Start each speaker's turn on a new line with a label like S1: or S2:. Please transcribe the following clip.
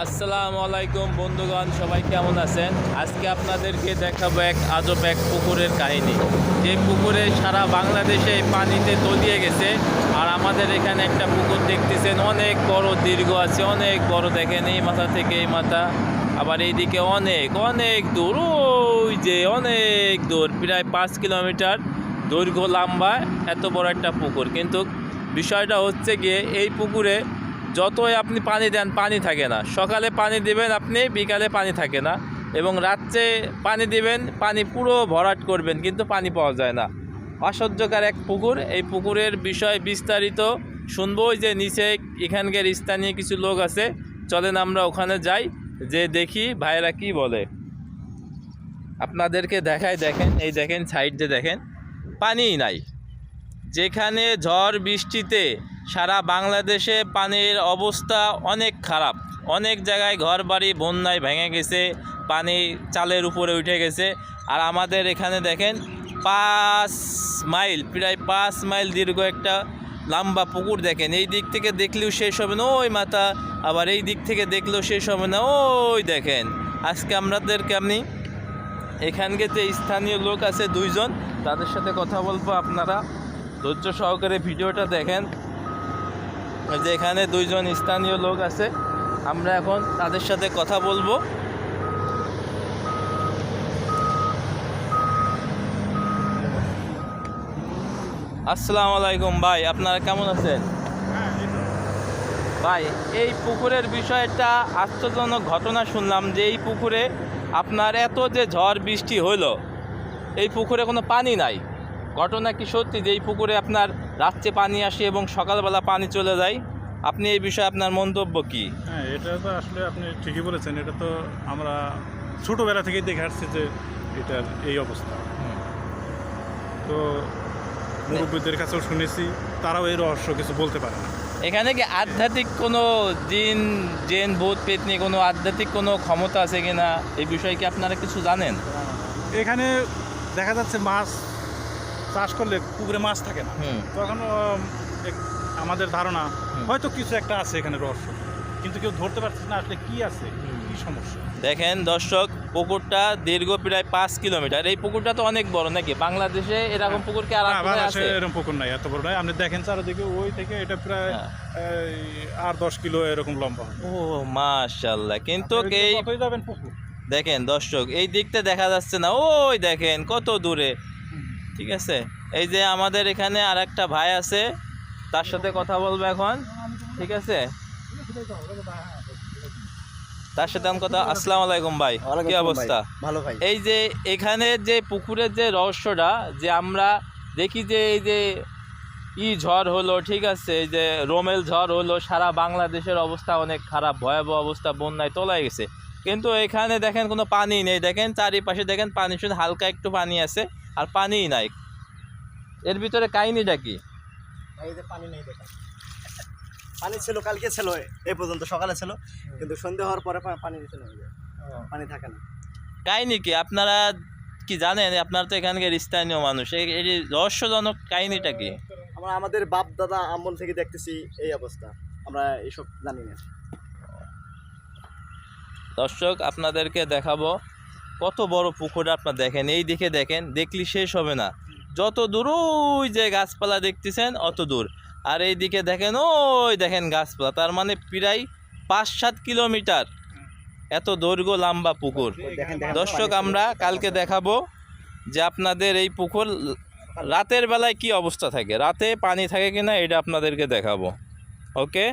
S1: আসসালামু আলাইকুম বন্ধুগণ, সবাই কেমন আছেন? আজকে আপনাদেরকে দেখাবো এক আজব এক পুকুরের কাহিনী। যে পুকুরে সারা বাংলাদেশে পানিতে তলিয়ে গেছে আর আমাদের এখানে একটা পুকুর দেখতেছেন, অনেক বড়, দীর্ঘ আছে, অনেক বড়। দেখেন এই মাথা থেকে এই মাথা, আবার এইদিকে অনেক অনেক দূর, ওই যে অনেক দূর, প্রায় পাঁচ কিলোমিটার দৈর্ঘ্য লম্বা, এত বড় একটা পুকুর। কিন্তু বিষয়টা হচ্ছে গিয়ে এই পুকুরে যতই আপনি পানি দেন, পানি থাকে না। সকালে পানি দিবেন আপনি, বিকালে পানি থাকে না। এবং রাত্রে পানি দিবেন, পানি পুরো ভরাট করবেন, কিন্তু পানি পাওয়া যায় না। অসহ্যকার এক পুকুর। এই পুকুরের বিষয় বিস্তারিত শুনব। যে নিচে এখানকার স্থানীয় কিছু লোক আছে। চলেন আমরা ওখানে যাই, যে দেখি ভাইয়েরা কি বলে। আপনাদেরকে দেখায় দেখেন, এই দেখেন সাইড যে দেখেন। পানিই নাই। যেখানে ঝড় বৃষ্টিতে সারা বাংলাদেশে পানির অবস্থা অনেক খারাপ। অনেক জায়গায় ঘর বাড়ি বন্যায় ভেঙে গেছে, পানি চালের উপরে উঠে গেছে। আর আমাদের এখানে দেখেন, পাঁচ মাইল, প্রায় পাঁচ মাইল দীর্ঘ একটা লম্বা পুকুর দেখেন। এই দিক থেকে দেখলেও শেষ হবে না, ওই মাথা। আবার এই দিক থেকে দেখলেও শেষ হবে না, ওই দেখেন। আজকে আমাদেরকে আপনি এখানকে যে স্থানীয় লোক আছে দুইজন, তাদের সাথে কথা বলব আপনারা। ধৈর্য সহকারে ভিডিওটা দেখেন। যে এখানে দুইজন স্থানীয় লোক আছে, আমরা এখন তাদের সাথে কথা বলব। আসসালামু আলাইকুম ভাই, আপনারা কেমন আছেন? ভাই, এই পুকুরের বিষয়টা আশ্চর্যজনক ঘটনা শুনলাম যে এই পুকুরে আপনার এত যে ঝড় বৃষ্টি হলো এই পুকুরে কোনো পানি নাই। ঘটনা কি সত্যি যে এই পুকুরে আপনার রাত্রে পানি আসে এবং সকালবেলা পানি চলে যায়। আপনি এই বিষয়ে আপনার মন্তব্য কি?
S2: হ্যাঁ এটা তো আসলে আপনি ঠিকই বলেছেন। এটা তো আমরা ছোটোবেলা থেকেই দেখে আসছি যে এটার এই অবস্থা। তো মুরব্বীদের কাছেও শুনেছি তারাও এই রহস্য কিছু বলতে পারে না।
S1: এখানে কি আধ্যাত্মিক কোনো জিন জেন ভূত পেতনি কোনো আধ্যাত্মিক কোনো ক্ষমতা আছে কিনা? এই বিষয়ে কি আপনারা কিছু জানেন?
S2: এখানে দেখা যাচ্ছে মাছ চাষ করলে পুকুরে মাছ থাকে না। তখন আমাদের ধারণা হয়তো কিছু একটা আছে এখানে রহস্য। কিন্তু কেউ ধরতে পারছে না আসলে কি আছে কি সমস্যা?
S1: দেখেন দর্শক পুকুরটা দীর্ঘ প্রায় পাঁচ কিলোমিটার। এই পুকুরটা তো অনেক বড় নাকি? বাংলাদেশে এরকম পুকুর কি
S2: বাংলাদেশে এরকম পুকুর নাই এত বড় নাই। আপনি দেখেন চারিদিকে ওই থেকে এটা প্রায়
S1: হ্যাঁ।
S2: আট দশ কিলো এরকম লম্বা।
S1: ও মাশাল্লাহ কিন্তু এই
S2: যাবেন পুকুর।
S1: দেখেন দর্শক এই দিকটা দেখা যাচ্ছে না। ওই দেখেন কত দূরে। ঠিক আছে? এই যে আমাদের এখানে আর একটা ভাই আছে তার সাথে কথা বলব এখন ঠিক আছে? তার সাথে আমি কথা আসসালামু আলাইকুম ভাই কি অবস্থা?
S3: ভালো ভাই।
S1: এই যে এখানে যে পুকুরের যে রহস্যটা যে আমরা দেখি যে এই যে ই ঝড় হলো ঠিক আছে? এই যে রোমেল ঝড় হলো সারা বাংলাদেশের অবস্থা অনেক খারাপ ভয়াবহ অবস্থা বন্যায় তলায় গেছে। কিন্তু এখানে দেখেন কোনো পানি নেই দেখেন চারিপাশে দেখেন পানি শুধু হালকা একটু পানি আছে। আর পানিই নাই। এর ভিতরে কাহিনিটা কি?
S3: পানি নেই পানি ছিল কালকে ছিল এই পর্যন্ত সকালে ছিল কিন্তু সন্ধে হওয়ার পরে পানি চলে যায় পানি থাকে না।
S1: কাহিনী কি? আপনারা কি জানেন? আপনার তো এখানকার স্থানীয় মানুষ। এই এই রহস্যজনক কাহিনীটা কি?
S3: আমরা আমাদের বাপ দাদা আমল থেকে দেখতেছি এই অবস্থা। আমরা এইসব জানি না।
S1: দর্শক আপনাদেরকে দেখাবো কত বড় পুকুর আপনার দেখেন, এই দিকে দেখেন, দেখলি শেষ হবে না। যত দূর ওই যে গাছপালা দেখতেছেন, অত দূর। আর এই দিকে দেখেন, ওই দেখেন গাছপালা, তার মানে প্রায় পাঁচ সাত কিলোমিটার। এত দৈর্ঘ্য লম্বা পুকুর। দর্শক, আমরা কালকে দেখাবো যে আপনাদের এই পুকুর রাতের বেলায় কি অবস্থা থাকে। রাতে পানি থাকে কিনা, এটা আপনাদেরকে দেখাবো। ওকে?